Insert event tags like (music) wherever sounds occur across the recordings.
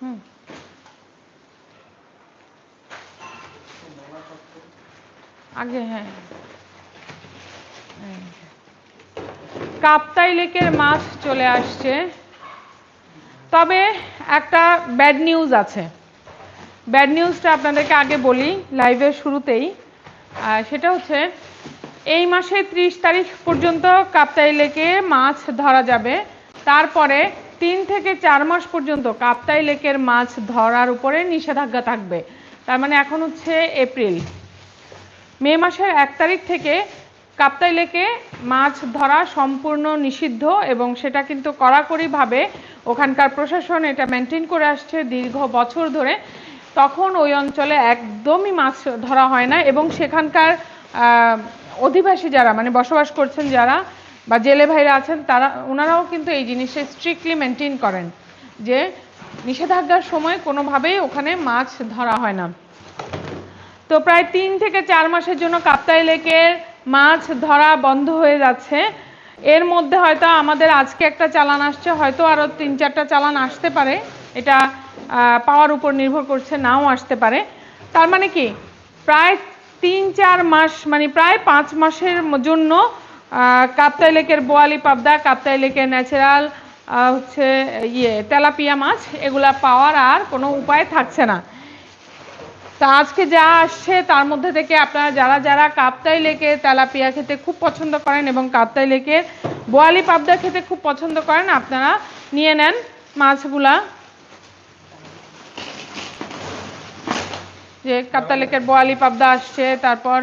হুম। আগে হ্যাঁ। কাপ্তাই লেকের মাছ চলে আসছে। তবে একটা ব্যাড নিউজ আছে। ব্যাড নিউজটা আপনাদেরকে আগে বলি লাইভের শুরুতেই। সেটা হচ্ছে, এই মাসে ত্রিশ তারিখ পর্যন্ত কাপ্তাই লেকে মাছ ধরা যাবে। তারপরে তিন থেকে চার মাস পর্যন্ত কাপ্তাই লেকের মাছ ধরার উপরে নিষেধাজ্ঞা থাকবে। তার মানে এখন হচ্ছে এপ্রিল। মে মাসের এক তারিখ থেকে কাপ্তাই লেকে মাছ ধরা সম্পূর্ণ নিষিদ্ধ এবং সেটা কিন্তু কড়াকড়িভাবে ওখানকার প্রশাসন এটা মেনটেন করে আসছে দীর্ঘ বছর ধরে। তখন ওই অঞ্চলে একদমই মাছ ধরা হয় না এবং সেখানকার অধিবাসী যারা মানে বসবাস করছেন যারা বা জেলে ভাইরা আছেন, তারা ওনারাও কিন্তু এই জিনিসটা স্ট্রিক্টলি মেনটেন করেন যে নিষেধাজ্ঞার সময় কোনোভাবেই ওখানে মাছ ধরা হয় না। তো প্রায় তিন থেকে চার মাসের জন্য কাপ্তাই লেকের মাছ ধরা বন্ধ হয়ে যাচ্ছে। এর মধ্যে হয়তো আমাদের আজকে একটা চালান আসছে, হয়তো আরও তিন চারটা চালান আসতে পারে। এটা পাওয়ার উপর নির্ভর করছে, নাও আসতে পারে। তার মানে কি? প্রায় তিন চার মাস মানে প্রায় পাঁচ মাসের জন্য কাপ্তাই লেকের বোয়ালি পাবদা, কাপ্তাই লেকের ন্যাচারাল হচ্ছে ইয়ে তেলাপিয়া মাছ, এগুলা পাওয়ার আর কোনো উপায় থাকছে না। তা আজকে যা আসছে তার মধ্যে থেকে আপনারা যারা যারা কাপ্তাই লেকে তেলাপিয়া খেতে খুব পছন্দ করেন এবং কাপ্তাই লেকে বোয়ালি পাবদা খেতে খুব পছন্দ করেন, আপনারা নিয়ে নেন মাছগুলা। যে কাপ্তাই লেকের বোয়ালি পাবদা আসছে, তারপর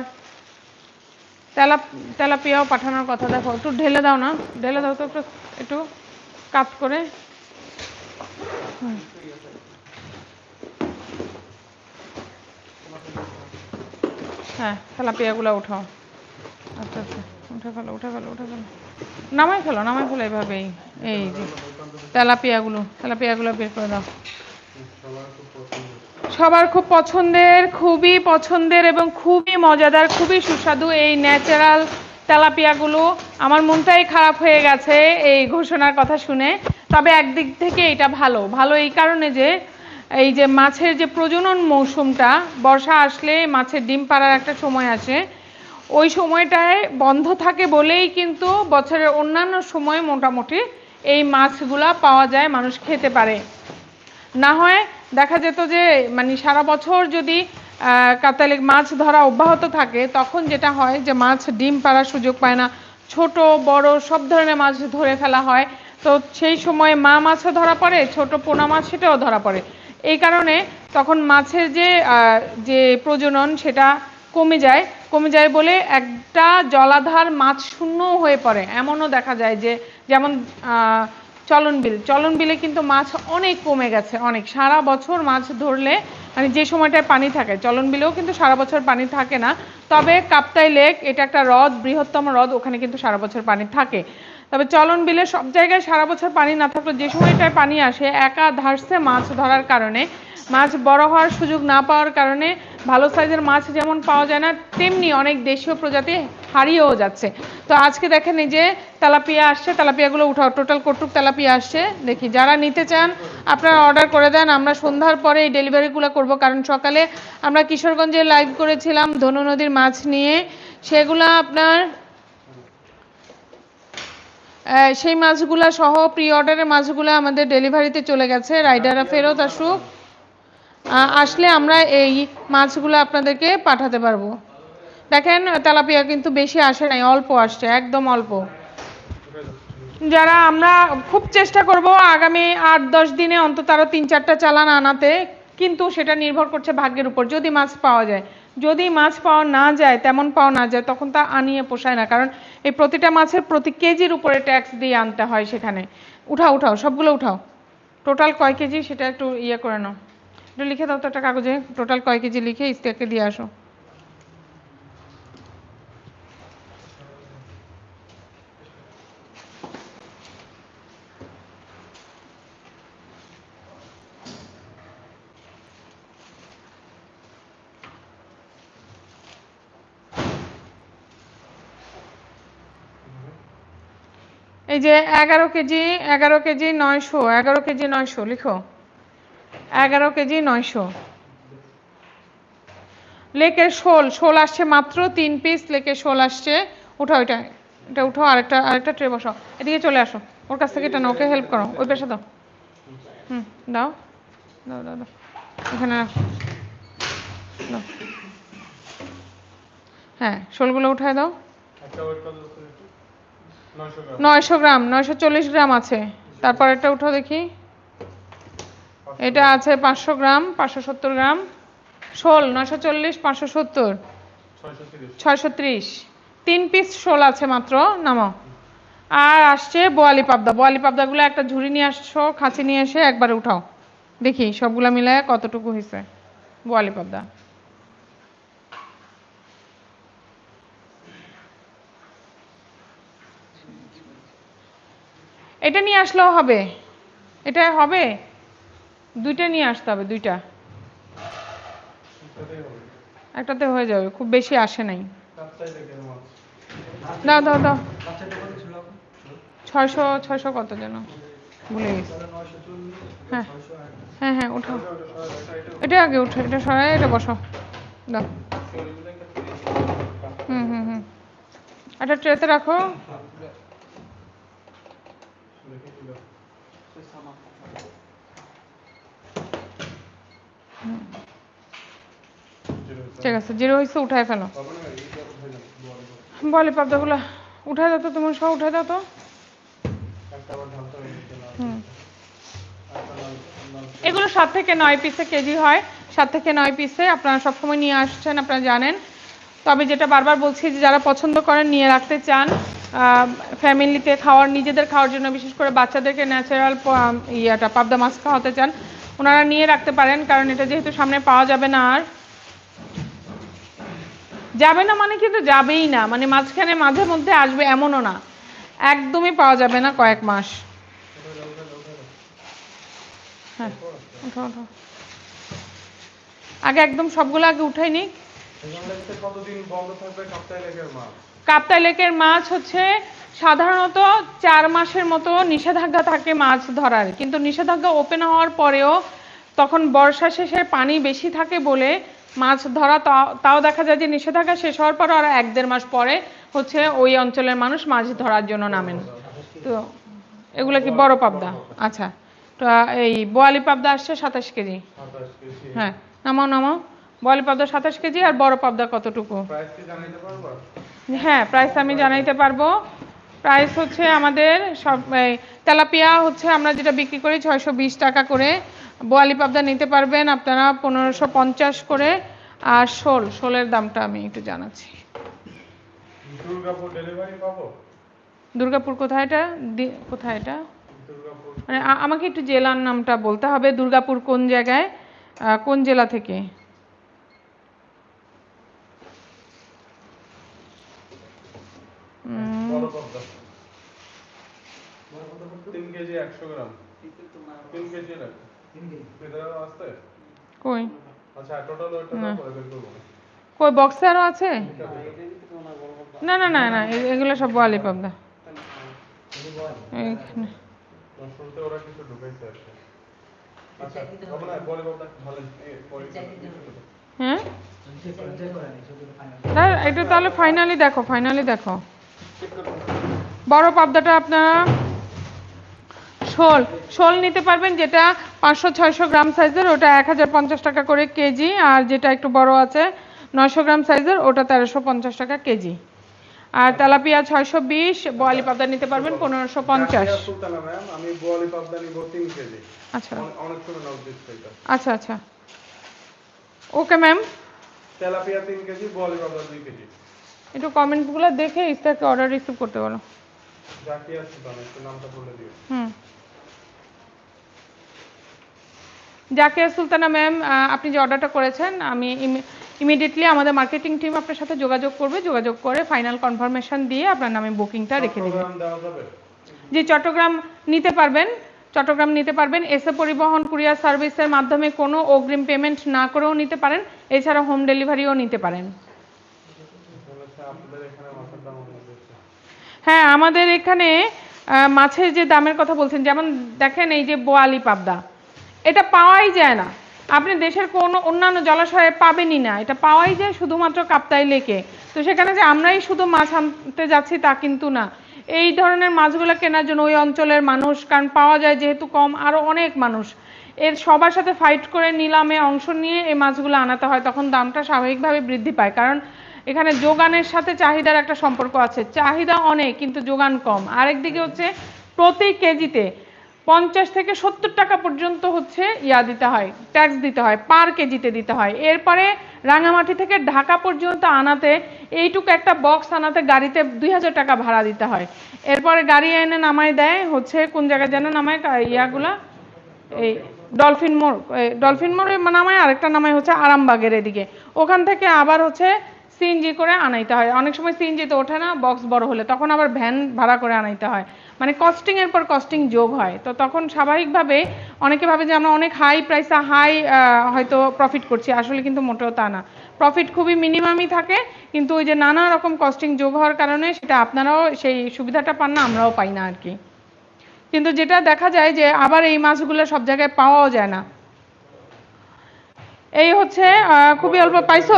তেলা তেলাপিয়াও পাঠানোর কথা, দেখো, একটু ঢেলে দাও না, ঢেলে দাও তো একটু একটু কাট করে। হ্যাঁ তেলাপিয়াগুলো উঠাও। আচ্ছা আচ্ছা উঠে ফেলো উঠে ফেলো উঠে ফেলো। নামাই ফেলো নামাই ফেলো এইভাবেই, এই যে, তেলাপিয়াগুলো তেলাপিয়াগুলো বের করে দাও। সবার খুব পছন্দের, খুবই পছন্দের এবং খুবই মজাদার, খুবই সুস্বাদু এই ন্যাচারাল তেলাপিয়াগুলো। আমার মনটাই খারাপ হয়ে গেছে এই ঘোষণার কথা শুনে। তবে একদিক থেকে এটা ভালো। ভালো এই কারণে যে, এই যে মাছের যে প্রজনন মৌসুমটা, বর্ষা আসলে মাছের ডিম পাড়ার একটা সময় আসে ওই সময়টায় বন্ধ থাকে বলেই কিন্তু বছরের অন্যান্য সময় মোটামুটি এই মাছগুলা পাওয়া যায়, মানুষ খেতে পারে। না হয় দেখা যেত যে মানে সারা বছর যদি কাতালে মাছ ধরা অব্যাহত থাকে, তখন যেটা হয় যে, মাছ ডিম পাড়ার সুযোগ পায় না। ছোট, বড়, সব ধরনের মাছ ধরে ফেলা হয়। তো সেই সময় মা মাছও ধরা পড়ে, ছোট পোনা মাছ সেটাও ধরা পড়ে। এই কারণে তখন মাছের যে যে প্রজনন সেটা কমে যায়। কমে যায় বলে একটা জলাধার মাছ শূন্য হয়ে পড়ে। এমনও দেখা যায় যে, যেমন চলন বিল। চলন বিলে কিন্তু মাছ অনেক কমে গেছে, অনেক। সারা বছর মাছ ধরলে মানে যে সময়টায় পানি থাকে, চলন বিলেও কিন্তু সারা বছর পানি থাকে না। তবে কাপ্তাই লেক, এটা একটা হ্রদ, বৃহত্তম হ্রদ, ওখানে কিন্তু সারা বছর পানি থাকে। তবে চলন বিলে সব জায়গায় সারা বছর পানি না থাকলেও যে সময়টায় পানি আসে, একা ধারসে মাছ ধরার কারণে, মাছ বড় হওয়ার সুযোগ না পাওয়ার কারণে ভালো সাইজের মাছ যেমন পাওয়া যায় না, তেমনি অনেক দেশীয় প্রজাতি হারিয়েও যাচ্ছে। তো আজকে দেখেন এই যে তেলাপিয়া আসছে, তেলাপিয়াগুলো উঠাও। টোটাল কটুক তেলাপিয়া আসছে? দেখি, যারা নিতে চান, আপনারা অর্ডার করে দেন। আমরা সন্ধ্যার পরে এই ডেলিভারিগুলো করব, কারণ সকালে আমরা কিশোরগঞ্জে লাইভ করেছিলাম ধনু নদীর মাছ নিয়ে। সেগুলো আপনার সেই মাছগুলা সহ প্রি অর্ডারের মাছগুলো আমাদের ডেলিভারিতে চলে গেছে। রাইডাররা ফেরত আসুক। আসলে আমরা এই মাছগুলো আপনাদেরকে পাঠাতে পারব। দেখেন, তেলাপিয়া কিন্তু বেশি আসে নাই, অল্প আসছে, একদম অল্প। যারা আমরা খুব চেষ্টা করব আগামী আট দশ দিনে অন্তত আরও তিন চারটা চালান আনাতে, কিন্তু সেটা নির্ভর করছে ভাগ্যের উপর। যদি মাছ পাওয়া যায়, যদি মাছ পাওয়া না যায়, তেমন পাওয়া না যায়, তখন তা আনিয়ে পোষায় না। কারণ এই প্রতিটা মাছের প্রতি কেজির উপরে ট্যাক্স দিয়ে আনতে হয় সেখানে। উঠাও উঠাও, সবগুলো উঠাও। টোটাল কয় কেজি সেটা একটু ইয়ে করে নাও। একটু লিখে দাও তো একটা কাগজে টোটাল কয় কেজি লিখে ইস্তেককে দিয়ে আসো। এই যে এগারো কেজি এগারো কেজি নয়শো, এগারো কেজি নয়শো, লিখো। এগারো কেজি নয়শো। লেকের শোল শোল আসছে মাত্র তিন পিস লেকের শোল আসছে উঠাও এটা এটা উঠাও আরেকটা আরেকটা ট্রে বসাও। এদিকে চলে আসো ওর কাছ থেকে এটা না ওকে হেল্প করো ওই পাশে দাও। হুম দাও দাও দাও দাও এখানে রাখো দাও। হ্যাঁ শোলগুলো উঠায় দাও। একটা নয়শো গ্রাম। নয়শো চল্লিশ গ্রাম আছে। তারপর এটা উঠো দেখি। এটা আছে পাঁচশো গ্রাম, পাঁচশো সত্তর গ্রাম। শোল, নয়শো চল্লিশ, পাঁচশো সত্তর। ছয়শো ত্রিশ। তিন পিস শোল আছে মাত্র, নামো। আর আসছে বোয়ালি পাবদা। বোয়ালি পাবদাগুলো একটা ঝুড়ি নিয়ে আসছো, খাঁচি নিয়ে এসে একবারে উঠাও। দেখি সবগুলা মিলায় কতটুকু হয়েছে বোয়ালি পাবদা। এটা নিয়ে আসলেও হবে। এটা হবে? দুইটা নিয়ে আসতে হবে, দুইটা। একটাতে হয়ে যাবে, খুব বেশি আসে নাই। দাও দাও দাও। ছয়শো ছয়শো কত যেন, ভুলে গেছি। হ্যাঁ হ্যাঁ হ্যাঁ সবাই এটা আগে উঠো এটা সরাই এটা বসো। দাও। হুম হুম হুম। একটা ট্রেতে রেখে দিল ঠিক আছে, জিরো হয়েছে, উঠায় ফেলো। বলে পাবদাগুলো, উঠায় দাও তো তোমার, সব উঠায় দাও তো। এগুলো সাত থেকে নয় পিসে কেজি হয়। সাত থেকে নয় পিসে আপনারা সবসময় নিয়ে আসছেন, আপনারা জানেন। তবে যেটা বারবার বলছি যে যারা পছন্দ করেন, নিয়ে রাখতে চান ফ্যামিলিতে খাওয়ার, নিজেদের খাওয়ার জন্য, বিশেষ করে বাচ্চাদেরকে ন্যাচারাল ইয়াটা, পাবদা মাছ খাওয়াতে চান, ওনারা নিয়ে রাখতে পারেন, কারণ এটা যেহেতু সামনে পাওয়া যাবে না আর। যাবে না মানে কিন্তু যাবেই না। মানে মাঝখানে মাঝে মধ্যে আসবে এমনও না। একদমই পাওয়া যাবে না কয়েক মাস। হ্যাঁ আগে একদম সবগুলো আগে উঠাই নিক। কাপ্তাই লেকের মাছ হচ্ছে সাধারণত চার মাসের মতো নিষেধাজ্ঞা থাকে মাছ ধরার। কিন্তু নিষেধাজ্ঞা ওপেন হওয়ার পরেও তখন বর্ষা শেষে পানি বেশি থাকে বলে মাছ ধরা তাও- দেখা যায় যে নিষেধাজ্ঞা শেষ হওয়ার পর আর এক দেড় মাস পরে হচ্ছে ওই অঞ্চলের মানুষ মাছ ধরার জন্য নামেন। তো এগুলো কি বড় পাবদা? আচ্ছা তো এই বোয়ালি পাবদা আসছে সাতাশ কেজি। হ্যাঁ নামাও নামাও। বোয়ালি পাবদা সাতাশ কেজি আর বড় পাবদা কতটুকু? হ্যাঁ প্রাইস আমি জানাইতে পারব। প্রাইস হচ্ছে আমাদের সব তেলাপিয়া হচ্ছে আমরা যেটা বিক্রি করি ছয়শো বিশ টাকা করে। বোয়ালি পাবদা নিতে পারবেন আপনারা পনেরোশো পঞ্চাশ করে। আর শোল শোলের দামটা আমি একটু জানাচ্ছি। দুর্গাপুর কোথায় এটা? কোথায় এটা? মানে আমাকে একটু জেলার নামটা বলতে হবে। দুর্গাপুর কোন জায়গায়? কোন জেলা থেকে? তিন কেজি একশো গ্রাম। তিন কেজি কই? আচ্ছা টোটাল ওইটা পরে বের করব। কই বক্সে আরও আছে? না না না না এগুলো সব বোয়ালি পাবদা এইখানে। শুনতে ওরা কিছু ঢুকাইছে আচ্ছা ভালো হ্যাঁ? এটা তাহলে ফাইনালি দেখো ফাইনালি দেখো। বড় পাবদাটা আপনারা শোল। শোল নিতে পারবেন যেটা পাঁচশো ছয়শো গ্রাম সাইজের ওটা এক হাজার পঞ্চাশ টাকা করে কেজি আর যেটা একটু বড় আছে নয়শো গ্রাম সাইজের ওটা তেরোশো টাকা কেজি। আর তেলাপিয়া ছয়শো বিশ বোয়ালি পাবদা নিতে পারবেন পনেরোশো পঞ্চাশ। আচ্ছা। আচ্ছা আচ্ছা। Okay ma'am. তেলাপিয়া তিন কেজি বোয়ালি পাবদা দুই কেজি। একটু কমেন্টগুলো দেখে ইস্তাকে অর্ডার রিসিভ করতে বলো। নামটা দিও। হুম। জাকিয়া সুলতানা ম্যাম আপনি যে অর্ডারটা করেছেন আমি ইমিডিয়েটলি আমাদের মার্কেটিং টিম আপনার সাথে যোগাযোগ করবে যোগাযোগ করে ফাইনাল কনফার্মেশন দিয়ে আপনার নামে বুকিংটা রেখে দেবে। যে চট্টগ্রাম নিতে পারবেন চট্টগ্রাম নিতে পারবেন এসে পরিবহন কুরিয়ার সার্ভিসের মাধ্যমে কোনো অগ্রিম পেমেন্ট না করেও নিতে পারেন এছাড়া হোম ডেলিভারিও নিতে পারেন। হ্যাঁ আমাদের এখানে মাছের যে দামের কথা বলছেন যেমন দেখেন এই যে বোয়ালি পাবদা। এটা পাওয়াই যায় না। আপনি দেশের কোনো অন্যান্য জলাশয়ে পাবেনই না। এটা পাওয়াই যায় শুধুমাত্র কাপ্তাই লেকে। তো সেখানে যে আমরাই শুধু মাছ আনতে যাচ্ছি তা কিন্তু না। এই ধরনের মাছগুলো কেনার জন্য ওই অঞ্চলের মানুষ, কারণ পাওয়া যায় যেহেতু কম আরও অনেক মানুষ। এর সবার সাথে ফাইট করে নিলামে অংশ নিয়ে এই মাছগুলো আনাতে হয়, তখন দামটা স্বাভাবিকভাবে বৃদ্ধি পায়। কারণ এখানে যোগানের সাথে চাহিদার একটা সম্পর্ক আছে। চাহিদা অনেক, কিন্তু যোগান কম। আরেকদিকে হচ্ছে প্রতি কেজিতে পঞ্চাশ থেকে সত্তর টাকা পর্যন্ত হচ্ছে ইয়া দিতে হয় ট্যাক্স দিতে হয় পার কেজিতে দিতে হয়। এরপরে রাঙামাটি থেকে ঢাকা পর্যন্ত আনাতে এইটুকু একটা বক্স আনাতে গাড়িতে দুই হাজার টাকা ভাড়া দিতে হয়। এরপরে গাড়ি এনে নামায় দেয়, হচ্ছে কোন জায়গায় যেন নামায় ইয়াগুলা, এই ডলফিন মোড় ডলফিন মোড়ে নামায়, আরেকটা নামায় হচ্ছে আরামবাগের এদিকে। ওখান থেকে আবার হচ্ছে সিএনজি করে আনাইতে হয়। অনেক সময় সিএনজি তো ওঠে না বক্স বড় হলে, তখন আবার ভ্যান ভাড়া করে আনাইতে হয়। মানে কস্টিং এর পর কস্টিং যোগ হয়। তো তখন স্বাভাবিকভাবে অনেকে ভাবে যে আমরা অনেক হাই প্রাইসে হাই হয়তো প্রফিট করছি। আসলে কিন্তু মোটেও তা না। প্রফিট খুবই মিনিমামই থাকে, কিন্তু ওই যে নানা রকম কস্টিং যোগ হওয়ার কারণে সেটা আপনারাও সেই সুবিধাটা পান না, আমরাও পাই না আর কি। কিন্তু যেটা দেখা যায় যে আবার এই মাছগুলো সব জায়গায় পাওয়াও যায় না। এই হচ্ছে খুবই অল্প পাইছো?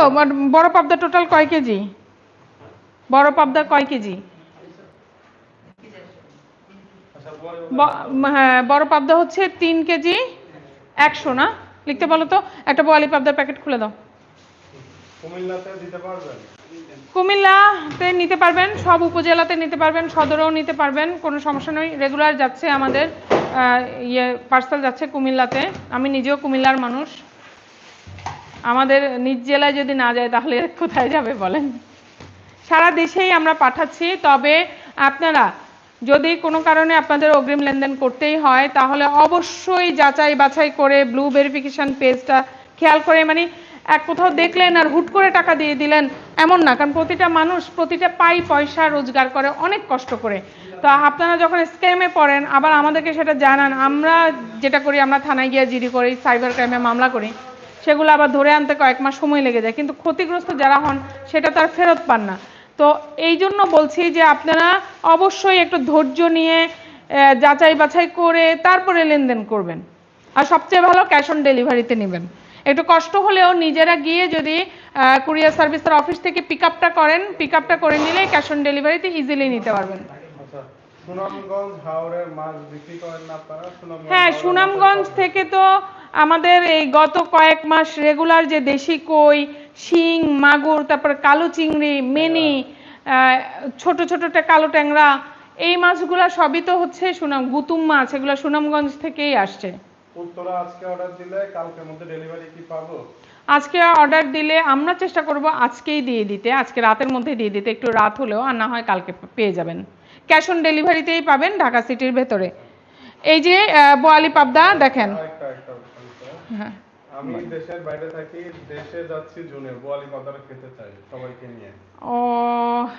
বড়- পাবদা টোটাল কয় কেজি? বড় পাবদা কয় কেজি? হ্যাঁ বড় পাবদা হচ্ছে তিন কেজি একশো না? লিখতে বলো তো একটা বোয়ালি পাবদার প্যাকেট খুলে দাও। কুমিল্লাতে নিতে পারবেন সব উপজেলাতে নিতে পারবেন সদরেও নিতে পারবেন কোনো সমস্যা নেই। রেগুলার যাচ্ছে আমাদের ইয়ে পার্সেল যাচ্ছে কুমিল্লাতে। আমি নিজেও কুমিল্লার মানুষ। আমাদের নিজ জেলায় যদি না যায় তাহলে কোথায় যাবে বলেন? সারা দেশেই আমরা পাঠাচ্ছি, তবে আপনারা যদি কোনো কারণে আপনাদের অগ্রিম লেনদেন করতেই হয়, তাহলে অবশ্যই যাচাই বাছাই করে ব্লু ভেরিফিকেশন পেজটা খেয়াল করে মানে এক কোথাও দেখলেন আর হুট করে টাকা দিয়ে দিলেন, এমন না, কারণ প্রতিটা মানুষ প্রতিটা পাই পয়সা রোজগার করে অনেক কষ্ট করে। তো আপনারা যখন স্ক্যামে পড়েন, আবার আমাদেরকে সেটা জানান, আমরা যেটা করি, আমরা থানায় গিয়ে জিডি করি সাইবার ক্রাইমে মামলা করি। সেগুলো আবার ধরে আনতে কয়েক মাস সময় লেগে যায়। কিন্তু ক্ষতিগ্রস্ত যারা হন সেটা তার ফেরত পান না। তো এই জন্য বলছি যে আপনারা অবশ্যই একটু ধৈর্য নিয়ে যাচাই বাছাই করে তারপরে লেনদেন করবেন। আর সবচেয়ে ভালো ক্যাশ অন ডেলিভারিতে নেবেন। একটু কষ্ট হলেও নিজেরা গিয়ে যদি কুরিয়ার সার্ভিসের অফিস থেকে পিক আপটা করেন পিক আপটা করে নিলে ক্যাশ অন ডেলিভারিতে ইজিলি নিতে পারবেন। হ্যাঁ সুনামগঞ্জ থেকে তো আমাদের এই গত কয়েক মাস রেগুলার যে দেশি কই শিং মাগুর তারপর কালো চিংড়ি মেনি ছোট ছোটটা কালো ট্যাংরা এই মাছগুলো সবই তো হচ্ছে সুনাম গুতুম মাছ এগুলো সুনামগঞ্জ থেকেই আসছে। আজকে অর্ডার দিলে কালকের মধ্যে ডেলিভারি কি পাবো? আজকে অর্ডার দিলে আমরা চেষ্টা করব আজকেই দিয়ে দিতে আজকে রাতের মধ্যে দিয়ে দিতে একটু রাত হলেও আর না হয় কালকে পেয়ে যাবেন। ক্যাশ অন ডেলিভারিতেই পাবেন ঢাকা সিটির ভেতরে। এই যে বোয়ালি পাবদা দেখেন। আমি দেশের বাইরে থাকি, দেশে যাচ্ছি জুনে, বোয়ালি পাতাটা খেতে চাই, সবাইকে নিয়ে। ও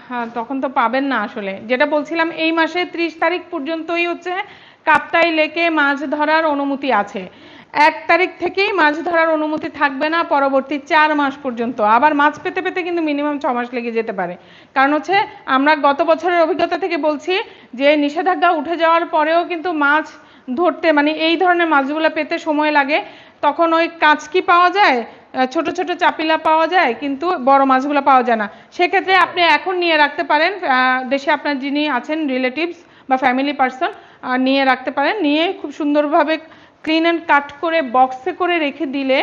হ্যাঁ তখন তো পাবেন না আসলে। যেটা বলছিলাম, এই মাসে ত্রিশ তারিখ পর্যন্তই হচ্ছে কাপ্তাই লেকে মাছ ধরার অনুমতি আছে। এক তারিখ থেকেই মাছ ধরার অনুমতি থাকবে না, পরবর্তী চার মাস পর্যন্ত। আবার মাছ পেতে পেতে কিন্তু মিনিমাম ছ মাস লেগে যেতে পারে। কারণ হচ্ছে, আমরা গত বছরের অভিজ্ঞতা থেকে বলছি যে, নিষেধাজ্ঞা উঠে যাওয়ার পরেও কিন্তু মাছ ধরতে মানে এই ধরনের মাছগুলো পেতে সময় লাগে। তখন ওই কাঁচকি পাওয়া যায় ছোট ছোট চাপিলা পাওয়া যায় কিন্তু বড় মাছগুলো পাওয়া যায় না। সেক্ষেত্রে আপনি এখন নিয়ে রাখতে পারেন দেশে আপনার যিনি আছেন রিলেটিভস বা ফ্যামিলি পার্সন নিয়ে রাখতে পারেন। নিয়ে খুব সুন্দরভাবে ক্লিন অ্যান্ড কাট করে বক্সে করে রেখে দিলে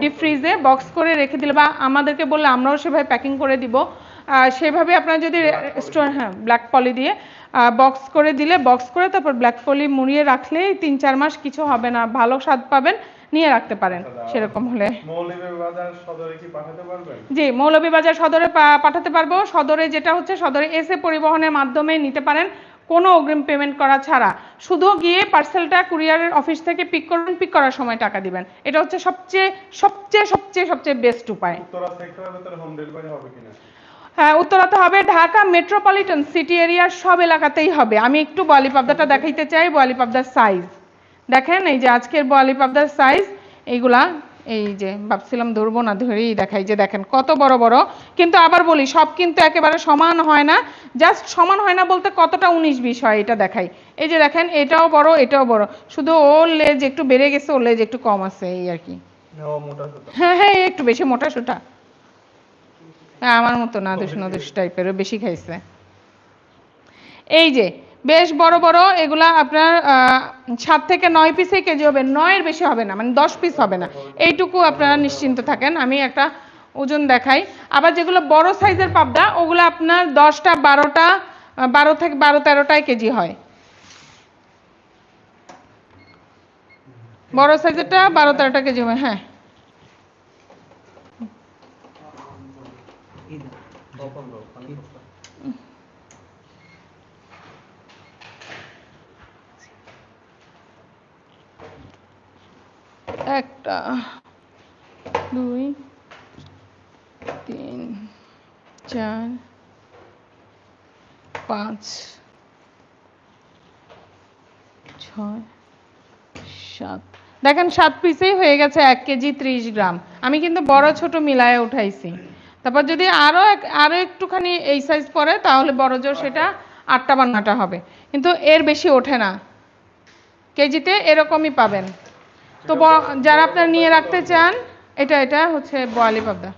ডিপ ফ্রিজে বক্স করে রেখে দিলে বা আমাদেরকে বললে আমরাও সেভাবে প্যাকিং করে দিব। সেভাবে আপনার যদি হ্যাঁ ব্ল্যাক পলি দিয়ে বক্স করে দিলে বক্স করে তারপর ব্ল্যাক পলি মুড়িয়ে রাখলেই তিন চার মাস কিছু হবে না। ভালো স্বাদ পাবেন নিয়ে রাখতে পারেন সেরকম হলে। জি মৌলভীবাজার সদরে পাঠাতে পারব। সদরে যেটা হচ্ছে সদরে এসে পরিবহনের মাধ্যমে নিতে পারেন। কোনো অগ্রিম পেমেন্ট করা ছাড়া। শুধু গিয়ে পার্সেলটা কুরিয়ারের অফিস থেকে পিক করবেন পিক করার সময় টাকা দিবেন। এটা হচ্ছে সবচেয়ে সবচেয়ে সবচেয়ে সবচেয়ে বেস্ট উপায়। হ্যাঁ উত্তরাতে হবে ঢাকা মেট্রোপলিটন সিটি এরিয়ার সব এলাকাতেই হবে। আমি একটু বোয়ালি পাবদাটা দেখাইতে চাই বোয়ালি পাবদার সাইজ দেখেন এই যে আজকের বোয়ালি পাবদার সাইজ এইগুলা এই যে ভাবছিলাম ধরবো না ধরেই দেখাই যে দেখেন কত বড় বড়। কিন্তু আবার বলি সব কিন্তু একেবারে সমান হয় না। জাস্ট সমান হয় না বলতে কতটা উনিশ বিশ হয় এটা দেখাই। এই যে দেখেন এটাও বড় এটাও বড়। শুধু ওর লেজ একটু বেড়ে গেছে ওর লেজ একটু কম আছে এই আর কি। সুতা হ্যাঁ হ্যাঁ একটু বেশি মোটা সোটা। হ্যাঁ, আমার মতো না দুষ নদুষ টাইপের বেশি খাইছে। এই যে বেশ বড় বড় এগুলা আপনার সাত থেকে নয় পিসে কেজি হবে নয়ের বেশি হবে না মানে দশ পিস হবে না। এইটুকু আপনারা নিশ্চিন্ত থাকেন আমি একটা ওজন দেখাই। আবার যেগুলো বড় সাইজের পাবদা ওগুলো আপনার দশটা বারোটা বারো থেকে বারো তেরোটায় কেজি হয়। বড় সাইজেরটা বারো তেরোটা কেজি হয় হ্যাঁ কখন দাও পানি কষ্ট একটা দুই তিন চার পাঁচ ছয় সাত দেখেন সাত পিসেই হয়ে গেছে এক কেজি ত্রিশ গ্রাম। আমি কিন্তু বড় ছোট মিলায়ে উঠাইছি। তারপর যদি আরও এক- আরও একটুখানি এই সাইজ পরে তাহলে বড় জোর সেটা আটটা বা নটা হবে। কিন্তু এর বেশি ওঠে না। কেজিতে এরকমই পাবেন। তো যারা আপনারা নিয়ে রাখতে চান এটা এটা হচ্ছে বোয়ালি পাবদা।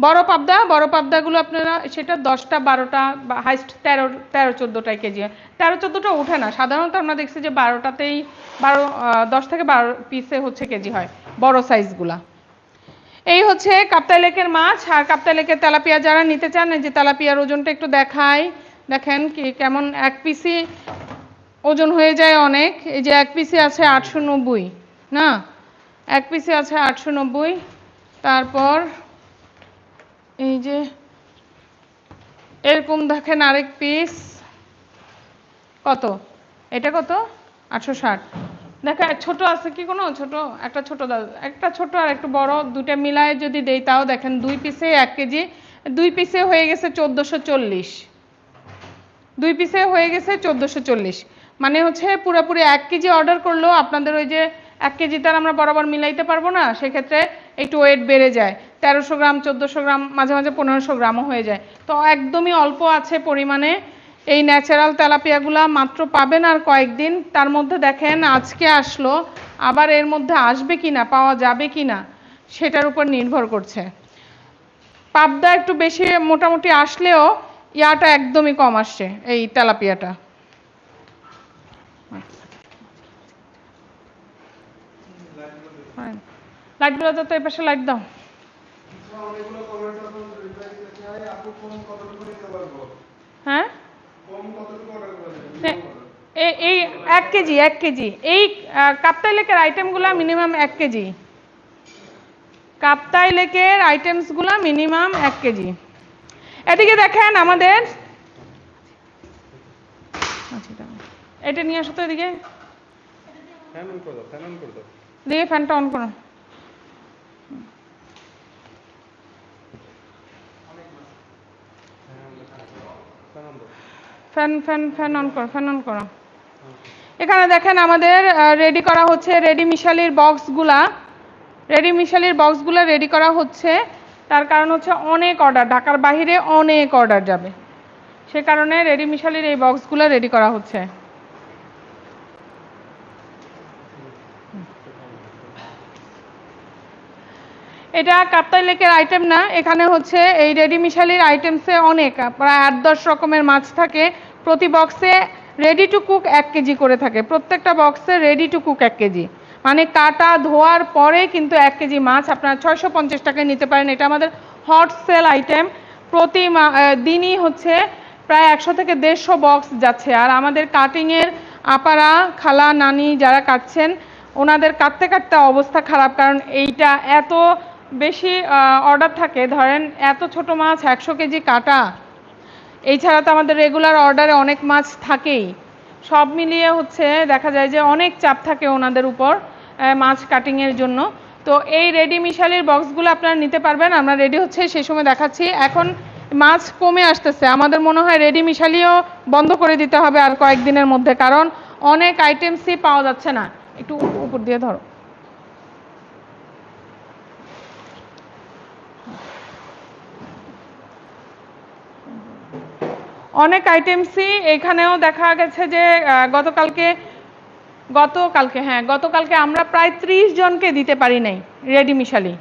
বড় পাবদা বড় পাবদাগুলো আপনারা সেটা দশটা বারোটা বা হাইস্ট তেরো তেরো চোদ্দোটায় কেজি হয়। তেরো চোদ্দোটা ওঠে না। সাধারণত আমরা দেখছি যে বারোটাতেই বারো দশ থেকে বারো পিসে হচ্ছে কেজি হয় বড় সাইজগুলা এই হচ্ছে কাপ্তাই লেকের মাছ আর কাপ্তাই লেকের তেলাপিয়া যারা নিতে চান যে তেলাপিয়ার ওজনটা একটু দেখাই। দেখেন কি কেমন এক পিসি ওজন হয়ে যায় অনেক। এই যে এক পিসে আছে আটশো নব্বই, না? এক পিসে আছে আটশো নব্বই। তারপর এই যে এরকম দেখেন আরেক পিস কত? এটা কত? আটশো ষাট। দেখা ছোট আছে কি কোনো? ছোট, একটা ছোট একটা ছোট আর একটু বড়, দুইটা মিলায় যদি দেই, তাও দেখেন, দুই পিসে এক কেজি, দুই পিসে হয়ে গেছে চোদ্দোশো চল্লিশ। দুই পিসে হয়ে গেছে চোদ্দোশো চল্লিশ। মানে হচ্ছে পুরোপুরি এক কেজি অর্ডার করলেও আপনাদের ওই যে এক কেজি তার আমরা বরাবর মিলাইতে পারব না, সেক্ষেত্রে একটু ওয়েট বেড়ে যায়। তেরোশো গ্রাম, চোদ্দোশো গ্রাম, মাঝে মাঝে পনেরোশো গ্রামও হয়ে যায়। তো একদমই অল্প আছে পরিমাণে এই ন্যাচারাল তেলাপিয়াগুলা মাত্র পাবেন আর কয়েকদিন। তার মধ্যে দেখেন, আজকে আসলো, আবার এর মধ্যে আসবে কি না পাওয়া যাবে কি না সেটার উপর নির্ভর করছে। পাবদা একটু বেশি মোটামুটি আসলেও ইয়াটা একদমই কম আসছে, এই তেলাপিয়াটা। লাইটগুলো তো পাশে হ্যাঁ? এই এক কেজি এক কেজি। এই কাপ্তাই লেকের আইটেমগুলো মিনিমাম এক কেজি। কাপ্তাই লেকের আইটেমসগুলো মিনিমাম এক কেজি। এদিকে দেখেন আমাদের এটা- নিয়ে আসো তো এদিকে। দিয়ে ফ্যানটা অন করো। দাও। ফ্যান ফ্যান ফ্যান অন করো, ফ্যান অন করো। এখানে দেখেন আমাদের রেডি করা হচ্ছে রেডি মিশালির বক্সগুলা রেডি মিশালির বক্সগুলো রেডি করা হচ্ছে। তার কারণ হচ্ছে অনেক অর্ডার ঢাকার বাইরে অনেক অর্ডার যাবে। সে কারণে রেডি মিশালির এই বক্সগুলো রেডি করা হচ্ছে। এটা কাপ্তাই লেকের আইটেম না, এখানে হচ্ছে এই রেডি মিশালির আইটেমসে অনেক, প্রায় আট দশ রকমের মাছ থাকে। প্রতি বক্সে রেডি টু কুক এক কেজি করে থাকে। প্রত্যেকটা বক্সে রেডি টু কুক এক কেজি। মানে কাটা ধোয়ার পরে কিন্তু এক কেজি মাছ আপনারা ছয়শো পঞ্চাশ টাকায় নিতে পারেন। এটা আমাদের হট সেল আইটেম প্রতি দিনই হচ্ছে প্রায় একশো থেকে দেড়শো বক্স যাচ্ছে। আর আমাদের কাটিংয়ের আপারা, খালা, নানি যারা কাটছেন, ওনাদের কাটতে কাটতে অবস্থা খারাপ। কারণ এইটা এত বেশি অর্ডার থাকে। ধরেন এত ছোট মাছ একশো কেজি কাটা এছাড়া তো আমাদের রেগুলার অর্ডারে অনেক মাছ থাকেই। সব মিলিয়ে হচ্ছে দেখা যায় যে অনেক চাপ থাকে ওনাদের উপর মাছ কাটিংয়ের জন্য। তো এই রেডি মিশালির বক্সগুলো আপনারা নিতে পারবেন। আমরা রেডি হচ্ছে সেই সময় দেখাচ্ছি। এখন মাছ কমে আসতেছে। আমাদের মনে হয় রেডি মিশালিও বন্ধ করে দিতে হবে আর কয়েকদিনের মধ্যে, কারণ অনেক আইটেমসই পাওয়া যাচ্ছে না। একটু উপর দিয়ে ধরো। অনেক আইটেমসই এখানেও দেখা গেছে যে গতকালকে গতকালকে হ্যাঁ গতকালকে আমরা প্রায় ত্রিশ জনকে দিতে পারি নাই, রেডি মিশালি।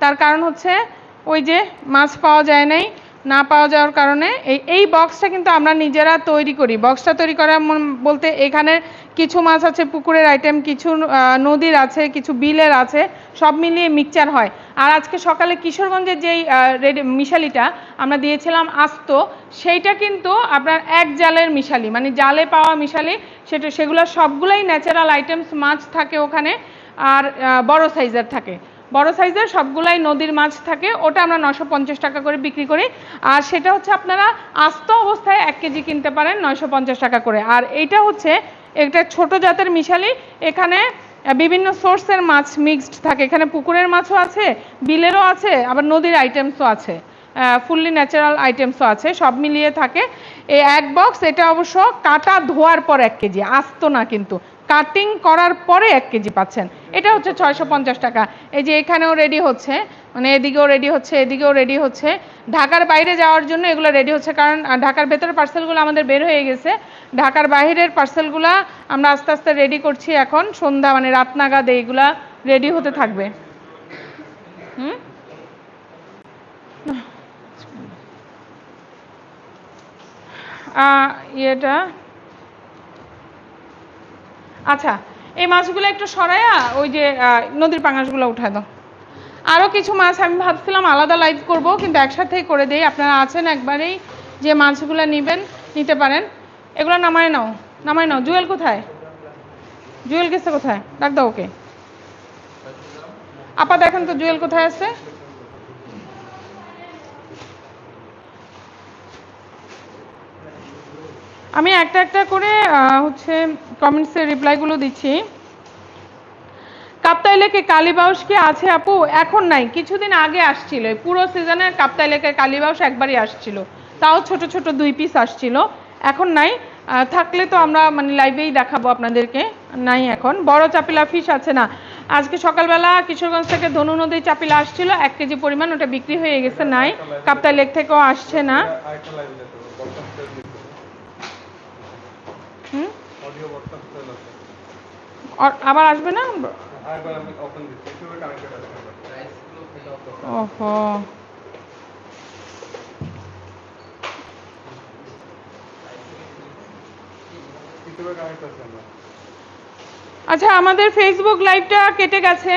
তার কারণ হচ্ছে, ওই যে মাছ পাওয়া যায় নাই না পাওয়া যাওয়ার কারণে এই এই বক্সটা কিন্তু আমরা নিজেরা তৈরি করি। বক্সটা তৈরি করা বলতে এখানে কিছু মাছ আছে, পুকুরের আইটেম কিছু নদীর আছে, কিছু বিলের আছে, সব মিলিয়ে মিক্সচার হয়। আর আজকে সকালে কিশোরগঞ্জের যেই রেডি, মিশালিটা আমরা দিয়েছিলাম আস্ত, সেইটা কিন্তু আপনার এক জালের মিশালি মানে জালে পাওয়া মিশালি, সেটা, সেগুলো সবগুলোই ন্যাচারাল আইটেমস মাছ থাকে ওখানে, আর বড় সাইজের থাকে। বড় সাইজের সবগুলাই নদীর মাছ থাকে, ওটা আমরা নশো পঞ্চাশ টাকা করে বিক্রি করি। আর সেটা হচ্ছে আপনারা আস্ত অবস্থায় এক কেজি কিনতে পারেন নয়শো পঞ্চাশ টাকা করে। আর এইটা হচ্ছে একটা ছোট জাতের মিশালি, এখানে বিভিন্ন সোর্সের মাছ মিক্সড থাকে। এখানে পুকুরের মাছও আছে, বিলেরও আছে, আবার নদীর আইটেমসও আছে। ফুললি ন্যাচারাল আইটেমসও আছে, সব মিলিয়ে থাকে। এই এক বক্স, এটা অবশ্য কাটা ধোয়ার পর এক কেজি, আস্ত না কিন্তু। কাটিং করার পরে এক কেজি পাচ্ছেন। এটা হচ্ছে ছয়শো পঞ্চাশ টাকা। এই যে এখানেও রেডি হচ্ছে মানে এদিকেও রেডি হচ্ছে, এদিকেও রেডি হচ্ছে। ঢাকার বাইরে যাওয়ার জন্য এগুলো রেডি হচ্ছে, কারণ ঢাকার ভেতরের পার্সেলগুলো আমাদের বের হয়ে গেছে। ঢাকার বাইরের পার্সেলগুলো আমরা আস্তে আস্তে রেডি করছি এখন। সন্ধ্যা মানে রাত নাগাদ এইগুলা রেডি হতে থাকবে। হুম? ইয়েটা আচ্ছা এই মাছগুলো একটু সরাইয়া ওই যে নদীর পাঙাশগুলো উঠায় দাও। আরও কিছু মাছ আমি ভাবছিলাম আলাদা লাইভ করব, কিন্তু একসাথেই করে দিই। আপনারা আছেন একবারেই যে মাছগুলো নেবেন, নিতে পারেন। এগুলো নামায় নাও নামায় নাও। জুয়েল কোথায়? জুয়েল গেছে কোথায়? ডাক দাও ওকে। আপা, দেখেন তো জুয়েল কোথায় আছে? আমি একটা একটা করে হচ্ছে কমেন্টসের রিপ্লাইগুলো দিচ্ছি। কাপ্তাই লেকে কালীবাউস কি আছে আপু? এখন নাই, কিছুদিন আগে আসছিল। পুরো সিজনে কাপ্তাই লেকের কালীবাউস একবারই আসছিল। তাও ছোট ছোট দুই পিস আসছিল। এখন নাই। থাকলে তো আমরা মানে লাইভেই দেখাবো আপনাদেরকে। নাই এখন। বড় চাপিলা ফিশ আছে না। আজকে সকালবেলা কিশোরগঞ্জ থেকে ধনু নদী চাপিলা আসছিল। এক কেজি পরিমাণ ওটা বিক্রি হয়ে গেছে, নাই। কাপ্তাই লেক থেকেও আসছে না আরেকটা লাইভে যেতে হবে বর্তমান সেল দিতে হুম অডিও বর্তমান সেল আছে আর- আবার আসবে না? আমার? ওহো। আচ্ছা আমাদের ফেসবুক লাইভটা কেটে গেছে।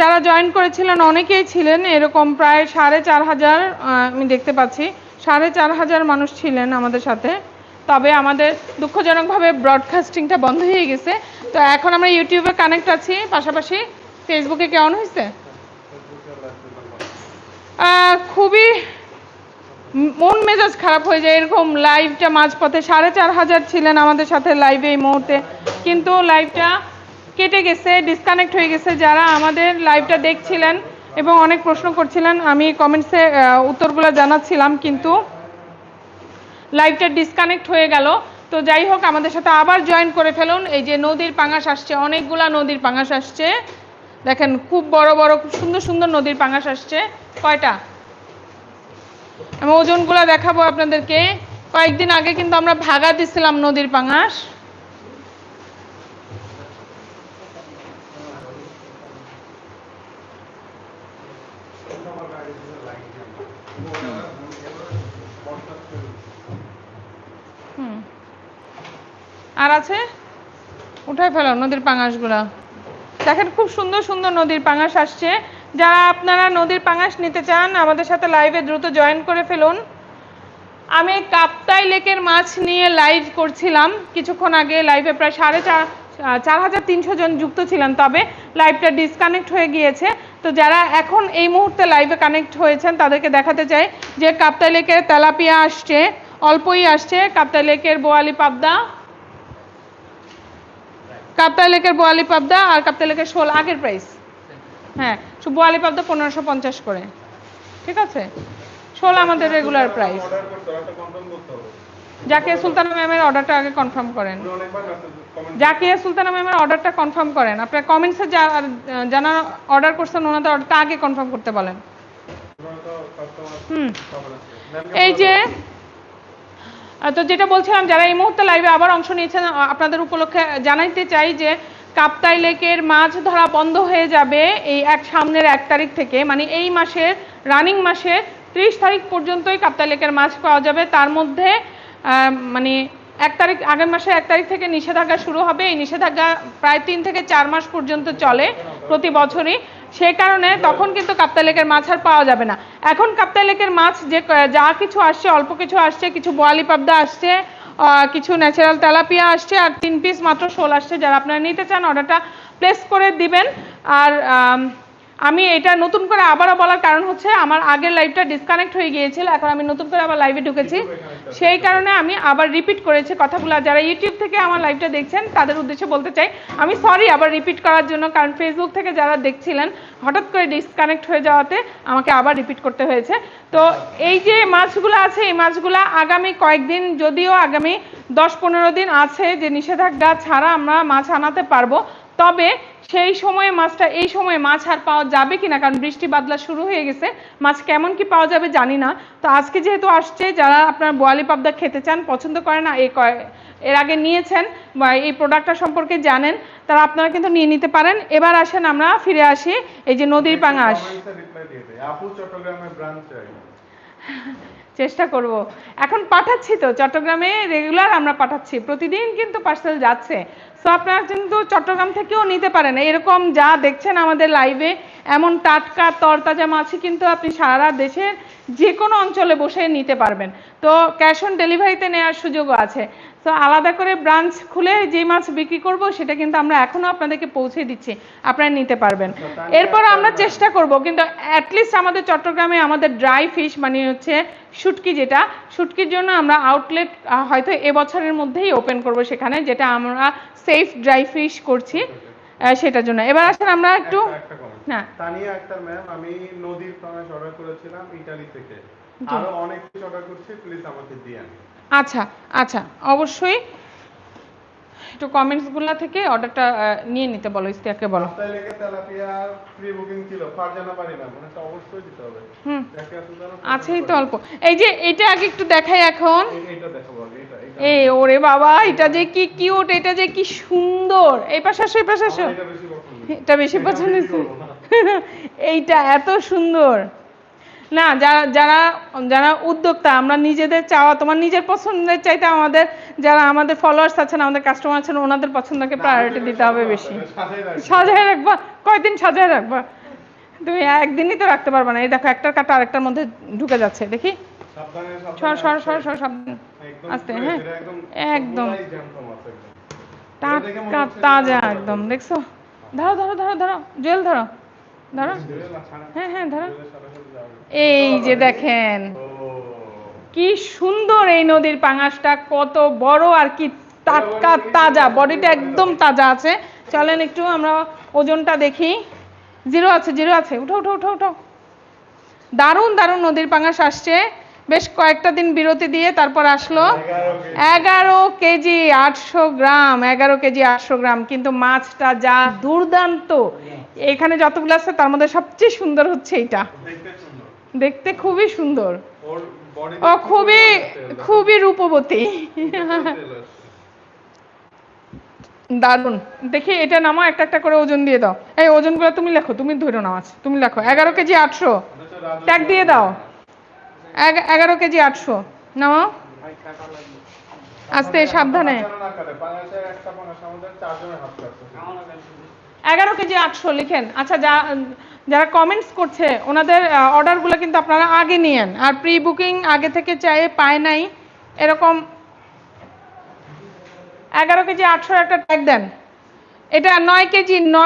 যারা জয়েন করেছিলেন অনেকেই ছিলেন। এরকম প্রায় সাড়ে চার হাজার আমি দেখতে পাচ্ছি সাড়ে চার হাজার মানুষ ছিলেন আমাদের সাথে। তবে আমাদের দুঃখজনকভাবে ব্রডকাস্টিংটা বন্ধ হয়ে গেছে। তো এখন আমরা ইউটিউবে কানেক্ট আছি, পাশাপাশি ফেসবুকে কেমন হয়েছে? খুবই মন মেজাজ খারাপ হয়ে যায়। এরকম লাইভটা মাঝপথে সাড়ে চার হাজার ছিলেন আমাদের সাথে লাইভে এই মুহূর্তে। কিন্তু লাইভটা কেটে গেছে ডিসকানেক্ট হয়ে গেছে। যারা আমাদের লাইভটা দেখছিলেন এবং অনেক প্রশ্ন করছিলেন, আমি কমেন্টসে উত্তরগুলো জানাচ্ছিলাম, কিন্তু লাইভটা ডিসকানেক্ট হয়ে গেল। তো যাই হোক, আমাদের সাথে আবার জয়েন করে ফেলুন। এই যে নদীর পাঙাশ আসছে, অনেকগুলা নদীর পাঙাশ আসছে। দেখেন, খুব বড় বড় সুন্দর সুন্দর নদীর পাঙাশ আসছে। কয়টা? আমি ওজনগুলো দেখাবো আপনাদেরকে। কয়েকদিন আগে কিন্তু আমরা ভাগা দিছিলাম নদীর পাঙাশ। আর আছে? উঠাই ফেলো নদীর পাঙাশগুলা। দেখেন খুব সুন্দর সুন্দর নদীর পাঙাশ আসছে। যারা আপনারা নদীর পাঙাশ নিতে চান, আমাদের সাথে লাইভে দ্রুত জয়েন করে ফেলুন। আমি কাপ্তাই লেকের মাছ নিয়ে লাইভ করছিলাম। কিছুক্ষণ আগে লাইভে প্রায় সাড়ে চার চার হাজার তিনশো জন যুক্ত ছিলেন। তবে লাইভটা ডিসকানেক্ট হয়ে গিয়েছে। তো যারা এখন এই মুহূর্তে লাইভে কানেক্ট হয়েছেন, তাদেরকে দেখাতে চাই যে কাপ্তাই লেকের তেলাপিয়া আসছে। অল্পই আসছে। কাপ্তাই লেকের বোয়ালি পাবদা। কাপ্তাই লেকের বোয়ালি পাবদা আর কাপ্তাই লেকের শোল আগের প্রাইস হ্যাঁ বোয়ালি পাবদা পনেরোশো পঞ্চাশ করে। ঠিক আছে? শোল আমাদের রেগুলার প্রাইস জাকিয়া সুলতানা ম্যামের অর্ডারটা আগে কনফার্ম করেন। জাকিয়া সুলতানা ম্যামের অর্ডারটা কনফার্ম করেন। আপনার কমেন্টসে যারা অর্ডার করছেন ওনাদের অর্ডারটা আগে কনফার্ম করতে বলেন। হুম। এই যে তো যেটা বলছিলাম, যারা এই মুহূর্তে লাইভে আবার অংশ নিয়েছেন আপনাদের উপলক্ষে জানাইতে চাই যে কাপ্তাই লেকের মাছ ধরা বন্ধ হয়ে যাবে এই এক সামনের এক তারিখ থেকে। মানে এই মাসের রানিং মাসের ত্রিশ তারিখ পর্যন্তই কাপ্তাই লেকের মাছ পাওয়া যাবে। তার মধ্যে মানে এক তারিখ, আগের মাসে এক তারিখ থেকে নিষেধাজ্ঞা শুরু হবে। এই নিষেধাজ্ঞা প্রায় তিন থেকে চার মাস পর্যন্ত চলে প্রতি বছরই। সেই কারণে তখন কিন্তু কাপ্তাই লেকের মাছ আর পাওয়া যাবে না। এখন কাপ্তাই লেকের মাছ যে, যা কিছু আসছে, অল্প কিছু আসছে, কিছু বোয়ালি পাবদা আসছে কিছু ন্যাচারাল তেলাপিয়া আসছে, আর তিন পিস মাত্র শোল আসছে। যারা আপনারা নিতে চান, অর্ডারটা প্লেস করে দিবেন। আর, আমি এটা নতুন করে আবারও বলার কারণ হচ্ছে, আমার আগের লাইভটা ডিসকানেক্ট হয়ে গিয়েছিল। এখন আমি নতুন করে আবার লাইভে ঢুকেছি। সেই কারণে আমি আবার রিপিট করেছি কথাগুলো। যারা ইউটিউব থেকে আমার লাইভটা দেখছেন, তাদের উদ্দেশ্যে বলতে চাই, আমি সরি আবার রিপিট করার জন্য, কারণ ফেসবুক থেকে যারা দেখছিলেন, হঠাৎ করে ডিসকানেক্ট হয়ে যাওয়াতে আমাকে আবার রিপিট করতে হয়েছে। তো এই যে মাছগুলো আছে, এই মাছগুলো আগামী কয়েকদিন, যদিও আগামী দশ পনেরো দিন আছে যে নিষেধাজ্ঞা ছাড়া আমরা মাছ আনাতে পারব, তবে সেই সময়ে মাছটা, এই সময়ে মাছ আর পাওয়া যাবে কিনা? কারণ বৃষ্টি বাদলা শুরু হয়ে গেছে। মাছ কেমন কি পাওয়া যাবে জানি না। তো আজকে যেহেতু আসছে, যারা আপনার বোয়ালি পাবদা খেতে চান, পছন্দ করে না এই এর আগে নিয়েছেন বা এই প্রোডাক্টটা সম্পর্কে জানেন, তারা আপনারা কিন্তু নিয়ে নিতে পারেন। এবার আসেন আমরা, ফিরে আসি, এই যে নদীর পাঙাশ। চেষ্টা করব। এখন পাঠাচ্ছি তো, চট্টগ্রামে রেগুলার আমরা পাঠাচ্ছি। প্রতিদিন কিন্তু পার্সেল যাচ্ছে। সো আপনারা কিন্তু চট্টগ্রাম থেকেও নিতে পারেন। এরকম যা দেখছেন আমাদের লাইভে এমন টাটকা তরতাজা মাছই কিন্তু আপনি সারা দেশের যে কোনো অঞ্চলে বসে নিতে পারবেন। তো ক্যাশ অন ডেলিভারিতে নেওয়ার সুযোগও আছে। তো আলাদা করে ব্রাঞ্চ খুলে যে মাছ বিক্রি করব সেটা কিন্তু আমরা এখনও আপনাদেরকে পৌঁছে দিচ্ছি। আপনারা নিতে পারবেন। এরপর আমরা চেষ্টা করব কিন্তু অ্যাটলিস্ট আমাদের চট্টগ্রামে আমাদের ড্রাই ফিশ মানে হচ্ছে শুটকি যেটা শুটকির জন্য আমরা আউটলেট হয়তো এবছরের মধ্যেই ওপেন করব সেখানে যেটা আমরা সেফ ড্রাই ফিশ করছি। সেটার জন্য। এবার আসেন আমরা একটু। হ্যাঁ তানিয়া আক্তার ম্যাম আমি নদীর পানা অর্ডার করেছিলাম ইতালি থেকে। আরও অনেক কিছু অর্ডার করছি প্লিজ আমাকে দিয়েন আচ্ছা আচ্ছা অবশ্যই। একটু কমেন্টসগুলো থেকে অর্ডারটা নিয়ে নিতে বলো ইস্তিয়াকে বলো। হুম। আছেই তো অল্প। এই যে এটা আগে একটু দেখাই এখন। এই ওরে বাবা এটা যে কি কিউট এটা যে কি সুন্দর। এই পাশে আসো এই পাশে আসো। এটা বেশি পছন্দ। (laughs) এইটা এত সুন্দর। না যারা যারা যারা উদ্যোক্তা আমরা নিজেদের চাওয়া তোমার নিজের পছন্দের চাইতে আমাদের যারা আমাদের ফলোয়ার্স আছেন আমাদের কাস্টমার আছেন ওনাদের পছন্দকে প্রায়োরিটি দিতে হবে বেশি। সাজায় রাখবা কয়দিন সাজায় রাখবা? তুমি একদিনই তো রাখতে পারবে না। এই দেখো একটার কাটা আরেকটার মধ্যে ঢুকে যাচ্ছে দেখি। সর সর সর আসছে। সর সাবধান আস্তে, হ্যাঁ। একদম টাটকা তাজা একদম দেখছ? ধরো ধরো ধরো ধরো জেল ধরো। ধরো হ্যাঁ হ্যাঁ ধরো। এই যে দেখেন, কি সুন্দর এই নদীর পাঙাশটা, কত বড় আর কি টাটকা তাজা, বডিটা একদম তাজা আছে। চলেন একটু আমরা ওজনটা দেখি। জিরো আছে জিরো আছে। উঠো উঠো উঠো উঠো। দারুণ দারুণ নদীর পাঙাশ আসছে। বেশ কয়েকটা দিন বিরতি দিয়ে তারপর আসলো। এগারো কেজি। আটশো গ্রাম, এগারো কেজি আটশো গ্রাম। কিন্তু মাছটা যা দুর্দান্ত। এখানে যতগুলো আছে তার মধ্যে সবচেয়ে সুন্দর হচ্ছে এটা দেখতে খুবই সুন্দর। ও খুবই খুবই রূপবতী। দারুণ। দেখি এটা নামা একটা একটা করে ওজন দিয়ে দাও। এই ওজনগুলো তুমি লেখো, তুমি ধরো নাও আছে তুমি লেখো, এগারো কেজি আটশো। ট্যাগ দিয়ে দাও। এগারো কেজি আটশো। নাও। আস্তে, সাবধানে। এগারো কেজি আটশো, লিখেন। আচ্ছা যা, যারা কমেন্টস করছে, ওনাদের অর্ডারগুলো কিন্তু আপনারা আগে নিয়েন। আর প্রি বুকিং আগে থেকে চাই পায় নাই, এরকম এগারো কেজি আটশোর একটা ট্যাগ দেন। এটা নয় কেজি, নয়